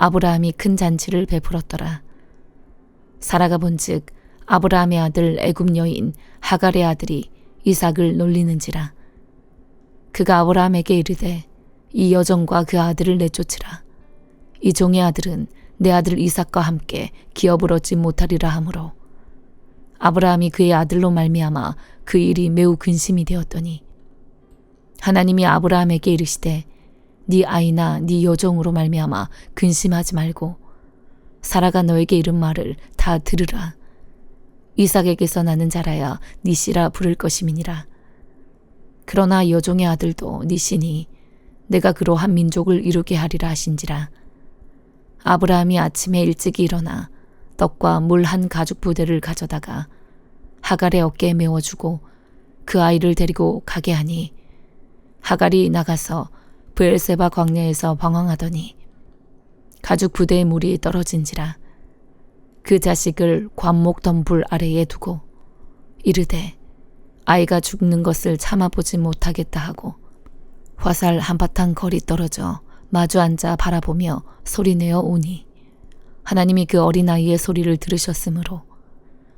아브라함이 큰 잔치를 베풀었더라. 사라가 본즉 아브라함의 아들 애굽 여인 하갈의 아들이 이삭을 놀리는지라. 그가 아브라함에게 이르되 이 여종과 그 아들을 내쫓으라. 이 종의 아들은 내 아들 이삭과 함께 기업을 얻지 못하리라 하므로 아브라함이 그의 아들로 말미암아 그 일이 매우 근심이 되었더니 하나님이 아브라함에게 이르시되 네 아이나 네 여종으로 말미암아 근심하지 말고 사라가 너에게 이른 말을 다 들으라. 이삭에게서 나는 자라야 네 씨라 부를 것임이니라. 그러나 여종의 아들도 네 씨니 내가 그로 한 민족을 이루게 하리라 하신지라. 아브라함이 아침에 일찍 일어나 떡과 물 한 가죽 부대를 가져다가 하갈의 어깨에 메워주고 그 아이를 데리고 가게 하니 하갈이 나가서 브엘세바 광야에서 방황하더니 가죽 부대의 물이 떨어진지라 그 자식을 관목 덤불 아래에 두고 이르되 아이가 죽는 것을 참아보지 못하겠다 하고 화살 한바탕 거리 떨어져 마주 앉아 바라보며 소리내어 오니 하나님이 그 어린아이의 소리를 들으셨으므로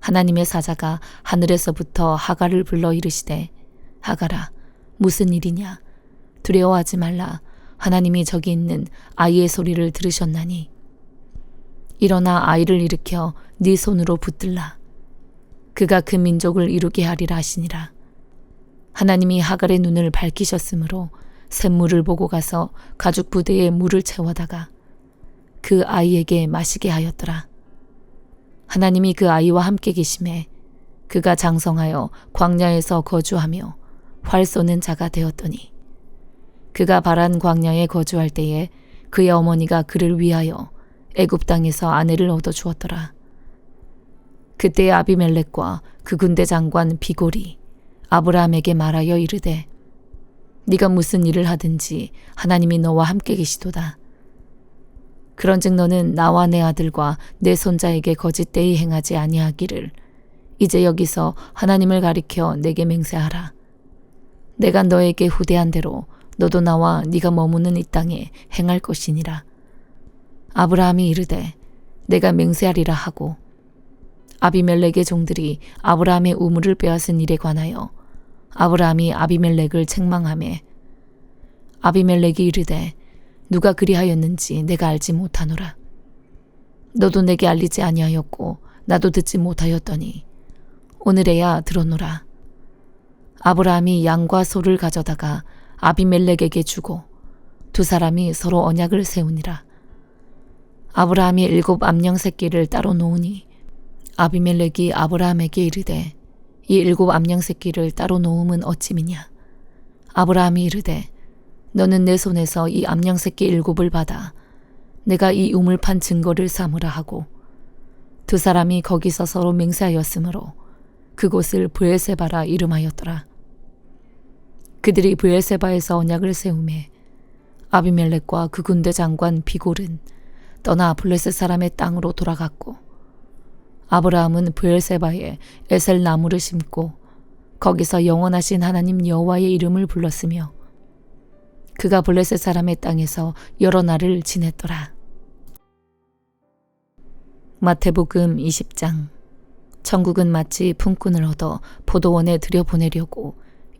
하나님의 사자가 하늘에서부터 하갈을 불러 이르시되 하갈아 무슨 일이냐 두려워하지 말라. 하나님이 저기 있는 아이의 소리를 들으셨나니. 일어나 아이를 일으켜 네 손으로 붙들라. 그가 그 민족을 이루게 하리라 하시니라. 하나님이 하갈의 눈을 밝히셨으므로 샘물을 보고 가서 가죽 부대에 물을 채워다가 그 아이에게 마시게 하였더라. 하나님이 그 아이와 함께 계심에 그가 장성하여 광야에서 거주하며 활 쏘는 자가 되었더니 그가 바란 광야에 거주할 때에 그의 어머니가 그를 위하여 애굽 땅에서 아내를 얻어 주었더라. 그때 아비멜렉과 그 군대 장관 비골이 아브라함에게 말하여 이르되 네가 무슨 일을 하든지 하나님이 너와 함께 계시도다. 그런즉 너는 나와 내 아들과 내 손자에게 거짓되이 행하지 아니하기를 이제 여기서 하나님을 가리켜 내게 맹세하라. 내가 너에게 후대한 대로 너도 나와 네가 머무는 이 땅에 행할 것이니라. 아브라함이 이르되 내가 맹세하리라 하고 아비멜렉의 종들이 아브라함의 우물을 빼앗은 일에 관하여 아브라함이 아비멜렉을 책망하매 아비멜렉이 이르되 누가 그리하였는지 내가 알지 못하노라. 너도 내게 알리지 아니하였고 나도 듣지 못하였더니 오늘에야 들었노라. 아브라함이 양과 소를 가져다가 아비멜렉에게 주고 두 사람이 서로 언약을 세우니라. 아브라함이 일곱 암양 새끼를 따로 놓으니 아비멜렉이 아브라함에게 이르되 이 일곱 암양 새끼를 따로 놓음은 어찌미냐. 아브라함이 이르되 너는 내 손에서 이 암양 새끼 일곱을 받아 내가 이 우물판 증거를 삼으라 하고 두 사람이 거기서 서로 맹세하였으므로 그곳을 브엘세바라 이름하였더라. 그들이 브엘세바에서 언약을 세우매 아비멜렉과 그 군대 장관 비골은 떠나 블레셋 사람의 땅으로 돌아갔고 아브라함은 브엘세바에 에셀 나무를 심고 거기서 영원하신 하나님 여호와의 이름을 불렀으며 그가 블레셋 사람의 땅에서 여러 날을 지냈더라. 마태복음 20장 천국은 마치 품꾼을 얻어 포도원에 들여보내려고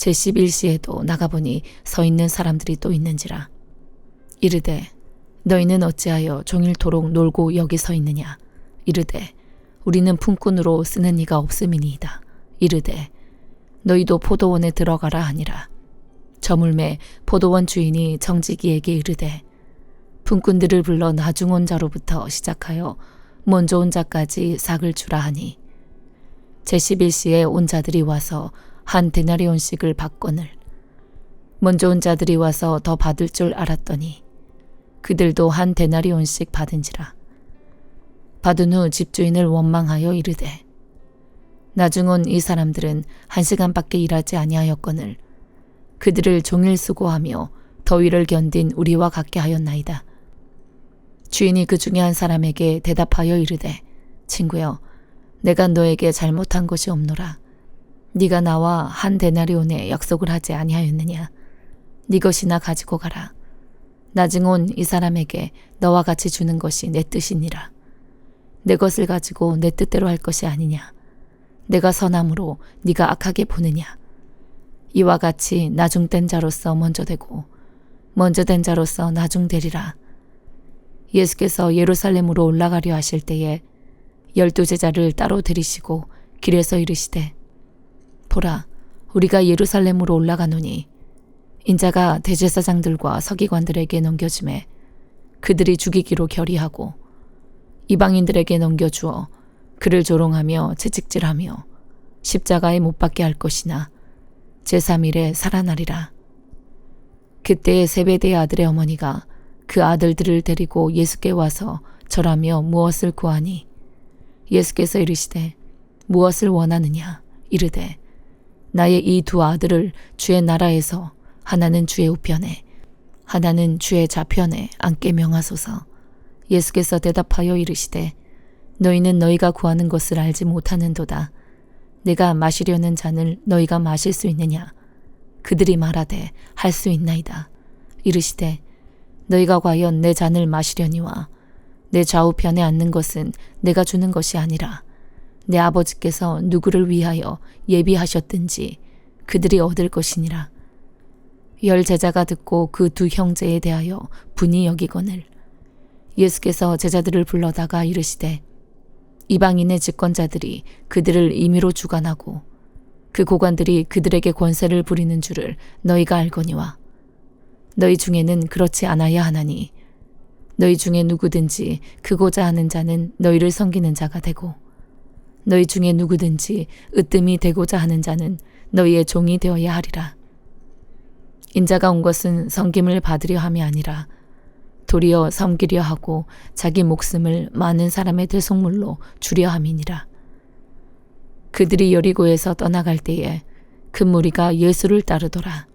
제11시에도 나가보니 서 있는 사람들이 또 있는지라. 이르되 너희는 어찌하여 종일토록 놀고 여기 서 있느냐? 이르되 우리는 품꾼으로 쓰는 이가 없음이니이다. 이르되 너희도 포도원에 들어가라 하니라. 저물매 포도원 주인이 정직이에게 이르되 품꾼들을 불러 나중 온 자로부터 시작하여 먼저 온 자까지 삭을 주라 하니. 제11시에 온 자들이 와서 한 데나리온씩을 받거늘. 먼저 온 자들이 와서 더 받을 줄 알았더니 그들도 한 데나리온씩 받은지라. 받은 후 집주인을 원망하여 이르되 나중 온 이 사람들은 한 시간밖에 일하지 아니하였거늘 그들을 종일 수고하며 더위를 견딘 우리와 같게 하였나이다. 주인이 그 중에 한 사람에게 대답하여 이르되 친구여 내가 너에게 잘못한 것이 없노라 네가 나와 한 데나리온에 약속을 하지 아니하였느냐? 네 것이나 가지고 가라. 나중 온 이 사람에게 너와 같이 주는 것이 내 뜻이니라. 내 것을 가지고 내 뜻대로 할 것이 아니냐? 내가 선함으로 네가 악하게 보느냐? 이와 같이 나중된 자로서 먼저 되고 먼저 된 자로서 나중되리라. 예수께서 예루살렘으로 올라가려 하실 때에 열두 제자를 따로 들이시고 길에서 이르시되 보라 우리가 예루살렘으로 올라가노니 인자가 대제사장들과 서기관들에게 넘겨주매 그들이 죽이기로 결의하고 이방인들에게 넘겨주어 그를 조롱하며 채찍질하며 십자가에 못 박게 할 것이나 제3일에 살아나리라. 그때에 세베대의 아들의 어머니가 그 아들들을 데리고 예수께 와서 절하며 무엇을 구하니 예수께서 이르시되 무엇을 원하느냐 이르되 나의 이 두 아들을 주의 나라에서 하나는 주의 우편에 하나는 주의 좌편에 앉게 명하소서. 예수께서 대답하여 이르시되 너희는 너희가 구하는 것을 알지 못하는도다. 내가 마시려는 잔을 너희가 마실 수 있느냐? 그들이 말하되 할 수 있나이다. 이르시되 너희가 과연 내 잔을 마시려니와 내 좌우편에 앉는 것은 내가 주는 것이 아니라 내 아버지께서 누구를 위하여 예비하셨든지 그들이 얻을 것이니라. 열 제자가 듣고 그 두 형제에 대하여 분이 여기거늘 예수께서 제자들을 불러다가 이르시되 이방인의 집권자들이 그들을 임의로 주관하고 그 고관들이 그들에게 권세를 부리는 줄을 너희가 알거니와 너희 중에는 그렇지 않아야 하나니 너희 중에 누구든지 크고자 하는 자는 너희를 섬기는 자가 되고 너희 중에 누구든지 으뜸이 되고자 하는 자는 너희의 종이 되어야 하리라. 인자가 온 것은 섬김을 받으려 함이 아니라 도리어 섬기려 하고 자기 목숨을 많은 사람의 대속물로 주려 함이니라. 그들이 여리고에서 떠나갈 때에 그 무리가 예수를 따르더라.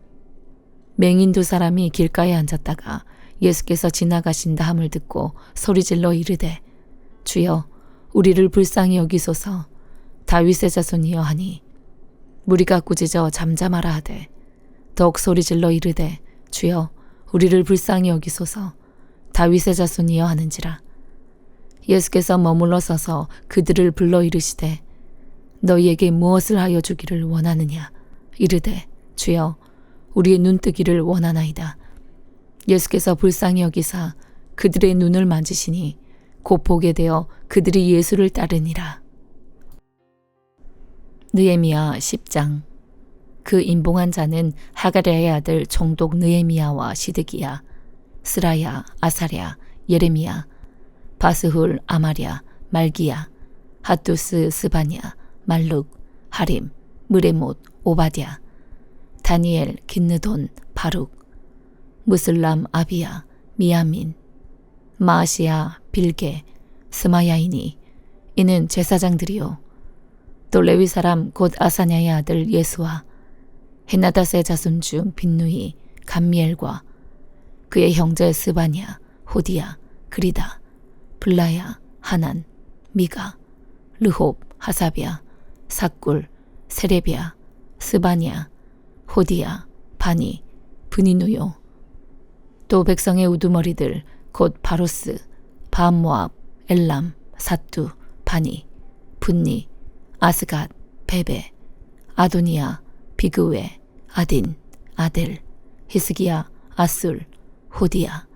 맹인 두 사람이 길가에 앉았다가 예수께서 지나가신다 함을 듣고 소리질러 이르되 주여 우리를 불쌍히 여기소서. 다윗의 자손이여 하니 무리가 꾸짖어 잠잠하라 하되 더욱 소리질러 이르되 주여 우리를 불쌍히 여기소서. 다윗의 자손이여 하는지라. 예수께서 머물러 서서 그들을 불러 이르시되 너희에게 무엇을 하여 주기를 원하느냐? 이르되 주여 우리의 눈뜨기를 원하나이다. 예수께서 불쌍히 여기사 그들의 눈을 만지시니 곧 보게 되어 그들이 예수를 따르니라. 느에미야 10장 그 인봉한 자는 하가랴의 아들 총독 느에미야와 시드기야, 스라야, 아사랴, 예레미야, 바스훌, 아마랴, 말기야, 핫두스, 스바냐, 말룩, 하림, 무레못, 오바디아, 다니엘, 긴느돈, 바룩, 무슬람 아비야, 미야민, 마아시아, 빌게, 스마야이니 이는 제사장들이요. 또 레위 사람 곧 아사냐의 아들 예수와 헤나다스의 자손 중 빈누이, 감미엘과 그의 형제 스바냐, 호디야, 그리다, 블라야, 하난, 미가, 르홉, 하사비아, 사꿀, 세레비아, 스바니아, 호디야, 바니, 브니누요. 또 백성의 우두머리들 곧 바로스, 바모압, 엘람, 사뚜, 바니, 분니, 아스갓, 베베, 아도니아, 비그웨, 아딘, 아델, 히스기야, 아술, 호디야,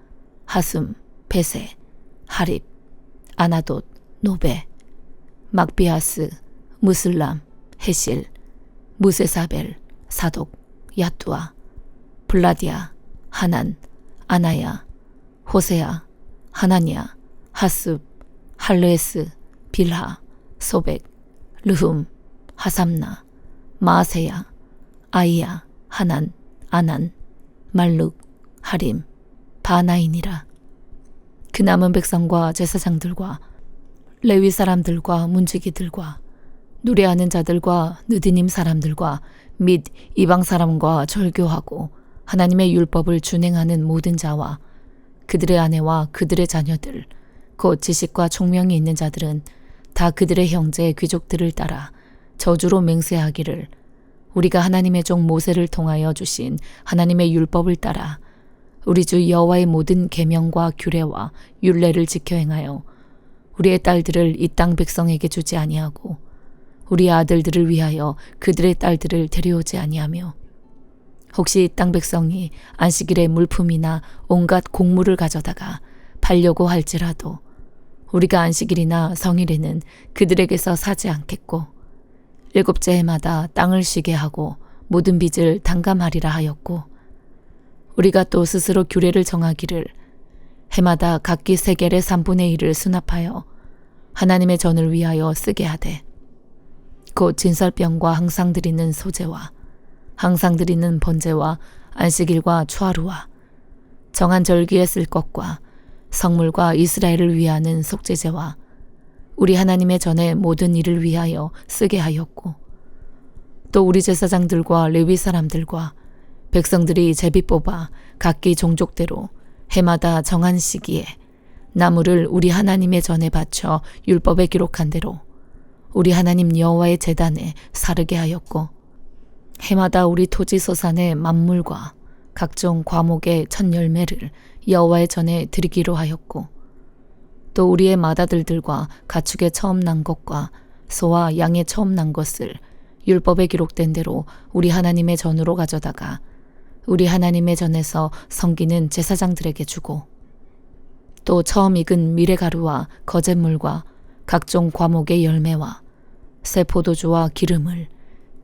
하숨, 베세, 하립, 아나돗, 노베, 막비아스, 무슬람, 헤실, 무세사벨, 사독, 야뚜아, 블라디아, 하난, 아나야, 호세야, 하나니아, 하습, 할레스, 빌하, 소백, 르흠, 하삼나, 마세야, 아이야, 하난, 아난, 말룩, 하림, 바나인이라. 그 남은 백성과 제사장들과 레위 사람들과 문지기들과 노래하는 자들과 느디님 사람들과 및 이방 사람과 절교하고 하나님의 율법을 준행하는 모든 자와 그들의 아내와 그들의 자녀들 곧 지식과 총명이 있는 자들은 다 그들의 형제 귀족들을 따라 저주로 맹세하기를 우리가 하나님의 종 모세를 통하여 주신 하나님의 율법을 따라 우리 주 여호와의 모든 계명과 규례와 율례를 지켜 행하여 우리의 딸들을 이 땅 백성에게 주지 아니하고 우리 아들들을 위하여 그들의 딸들을 데려오지 아니하며 혹시 이땅 백성이 안식일에 물품이나 온갖 곡물을 가져다가 팔려고 할지라도 우리가 안식일이나 성일에는 그들에게서 사지 않겠고 일곱째 해마다 땅을 쉬게 하고 모든 빚을 당감하리라 하였고 우리가 또 스스로 규례를 정하기를 해마다 각기 세겔의 3분의 1을 수납하여 하나님의 전을 위하여 쓰게 하되 곧 진설병과 항상 드리는 소재와 항상 드리는 번제와 안식일과 추하루와 정한 절기에 쓸 것과 성물과 이스라엘을 위하는 속죄제와 우리 하나님의 전에 모든 일을 위하여 쓰게 하였고 또 우리 제사장들과 레위 사람들과 백성들이 제비 뽑아 각기 종족대로 해마다 정한 시기에 나무를 우리 하나님의 전에 바쳐 율법에 기록한 대로 우리 하나님 여호와의 제단에 사르게 하였고 해마다 우리 토지 소산의 만물과 각종 과목의 첫 열매를 여호와의 전에 드리기로 하였고 또 우리의 마다들들과 가축의 처음 난 것과 소와 양의 처음 난 것을 율법에 기록된 대로 우리 하나님의 전으로 가져다가 우리 하나님의 전에서 섬기는 제사장들에게 주고 또 처음 익은 미래가루와 거짓물과 각종 과목의 열매와 새 포도주와 기름을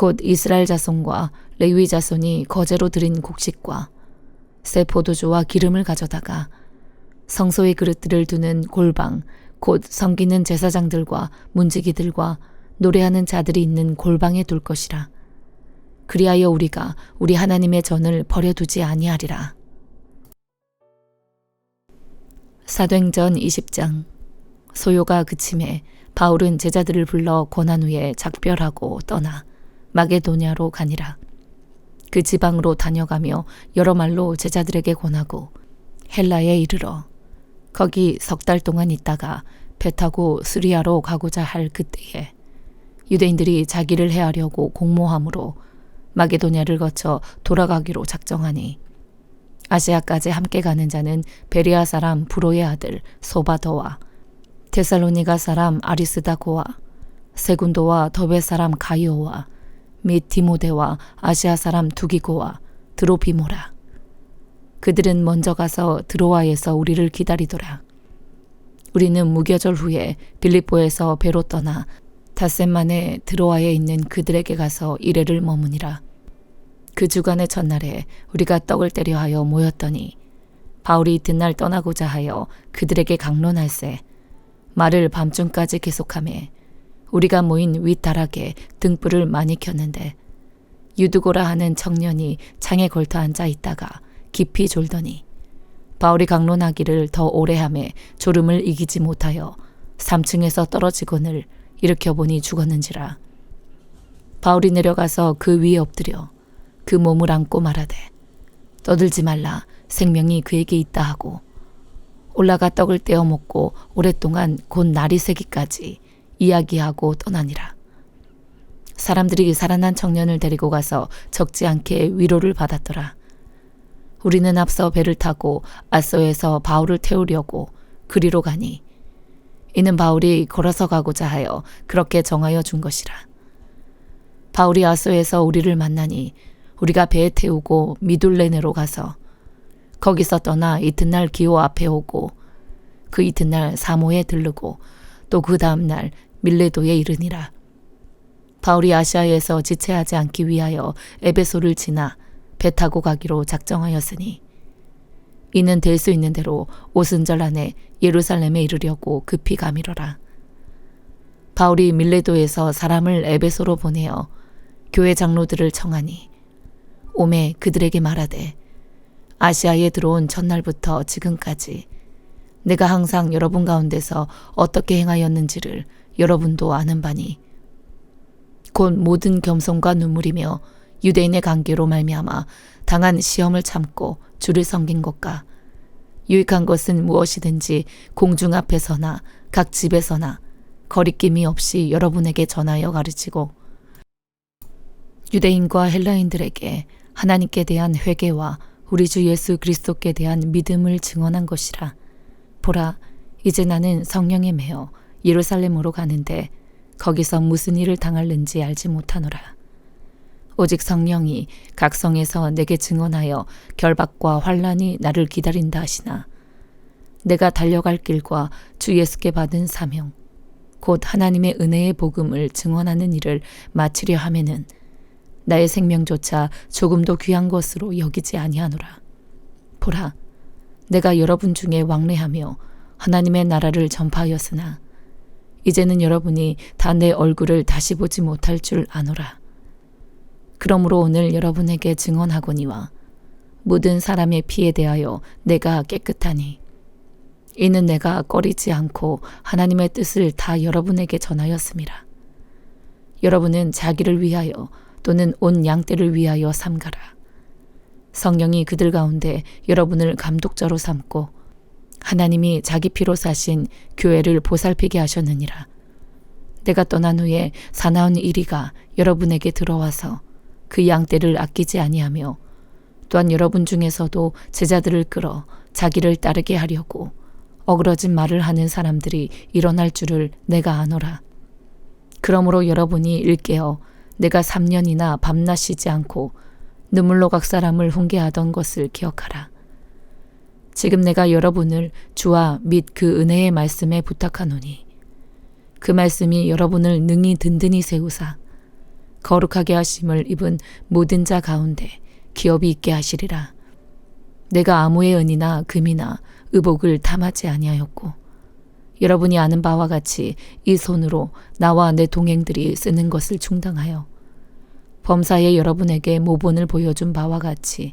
곧 이스라엘 자손과 레위 자손이 거제로 드린 곡식과 새 포도주와 기름을 가져다가 성소의 그릇들을 두는 골방 곧 섬기는 제사장들과 문지기들과 노래하는 자들이 있는 골방에 둘 것이라. 그리하여 우리가 우리 하나님의 전을 버려두지 아니하리라. 사도행전 20장. 소요가 그침에 바울은 제자들을 불러 권한 후에 작별하고 떠나 마게도냐로 가니라. 그 지방으로 다녀가며 여러 말로 제자들에게 권하고 헬라에 이르러 거기 석 달 동안 있다가 배 타고 수리아로 가고자 할 그때에 유대인들이 자기를 해하려고 공모함으로 마게도냐를 거쳐 돌아가기로 작정하니 아시아까지 함께 가는 자는 베리아 사람 브로의 아들 소바더와 테살로니가 사람 아리스다고와 세군도와 더베 사람 가이오와 및 디모데와 아시아 사람 두기고와 드로비모라. 그들은 먼저 가서 드로아에서 우리를 기다리더라. 우리는 무교절 후에 빌립보에서 배로 떠나 닷셈만에 드로아에 있는 그들에게 가서 이래를 머무니라. 그 주간의 첫날에 우리가 떡을 때려 하여 모였더니 바울이 이튿날 떠나고자 하여 그들에게 강론할세 말을 밤중까지 계속하매 우리가 모인 윗다락에 등불을 많이 켰는데 유두고라 하는 청년이 창에 걸터 앉아 있다가 깊이 졸더니 바울이 강론하기를 더 오래 함에 졸음을 이기지 못하여 3층에서 떨어지거늘 일으켜 보니 죽었는지라. 바울이 내려가서 그 위에 엎드려 그 몸을 안고 말하되 떠들지 말라. 생명이 그에게 있다 하고. 올라가 떡을 떼어 먹고 오랫동안 곧 날이 새기까지 이야기하고 떠나니라. 사람들이 살아난 청년을 데리고 가서 적지 않게 위로를 받았더라. 우리는 앞서 배를 타고 아소에서 바울을 태우려고 그리로 가니 이는 바울이 걸어서 가고자 하여 그렇게 정하여 준 것이라. 바울이 아소에서 우리를 만나니 우리가 배에 태우고 미둘레네로 가서 거기서 떠나 이튿날 기호 앞에 오고 그 이튿날 사모에 들르고 또 그 다음날 밀레도에 이르니라. 바울이 아시아에서 지체하지 않기 위하여 에베소를 지나 배 타고 가기로 작정하였으니 이는 될 수 있는 대로 오순절 안에 예루살렘에 이르려고 급히 가미러라. 바울이 밀레도에서 사람을 에베소로 보내어 교회 장로들을 청하니 오매 그들에게 말하되 아시아에 들어온 첫날부터 지금까지 내가 항상 여러분 가운데서 어떻게 행하였는지를 여러분도 아는 바니 곧 모든 겸손과 눈물이며 유대인의 관계로 말미암아 당한 시험을 참고 주를 섬긴 것과 유익한 것은 무엇이든지 공중 앞에서나 각 집에서나 거리낌이 없이 여러분에게 전하여 가르치고 유대인과 헬라인들에게 하나님께 대한 회개와 우리 주 예수 그리스도께 대한 믿음을 증언한 것이라. 보라, 이제 나는 성령에 매어 예루살렘으로 가는데 거기서 무슨 일을 당할는지 알지 못하노라. 오직 성령이 각 성에서 내게 증언하여 결박과 환란이 나를 기다린다 하시나 내가 달려갈 길과 주 예수께 받은 사명 곧 하나님의 은혜의 복음을 증언하는 일을 마치려 하면은 나의 생명조차 조금도 귀한 것으로 여기지 아니하노라. 보라, 내가 여러분 중에 왕래하며 하나님의 나라를 전파하였으나 이제는 여러분이 다 내 얼굴을 다시 보지 못할 줄 아노라. 그러므로 오늘 여러분에게 증언하거니와 모든 사람의 피에 대하여 내가 깨끗하니 이는 내가 꺼리지 않고 하나님의 뜻을 다 여러분에게 전하였습니다. 여러분은 자기를 위하여 또는 온 양떼를 위하여 삼가라. 성령이 그들 가운데 여러분을 감독자로 삼고 하나님이 자기 피로 사신 교회를 보살피게 하셨느니라. 내가 떠난 후에 사나운 이리가 여러분에게 들어와서 그 양떼를 아끼지 아니하며 또한 여러분 중에서도 제자들을 끌어 자기를 따르게 하려고 어그러진 말을 하는 사람들이 일어날 줄을 내가 아노라. 그러므로 여러분이 일깨어 내가 3년이나 밤낮 쉬지 않고 눈물로 각 사람을 훈계하던 것을 기억하라. 지금 내가 여러분을 주와 및 그 은혜의 말씀에 부탁하노니 그 말씀이 여러분을 능히 든든히 세우사 거룩하게 하심을 입은 모든 자 가운데 기업이 있게 하시리라. 내가 아무의 은이나 금이나 의복을 탐하지 아니하였고 여러분이 아는 바와 같이 이 손으로 나와 내 동행들이 쓰는 것을 충당하여 범사에 여러분에게 모본을 보여준 바와 같이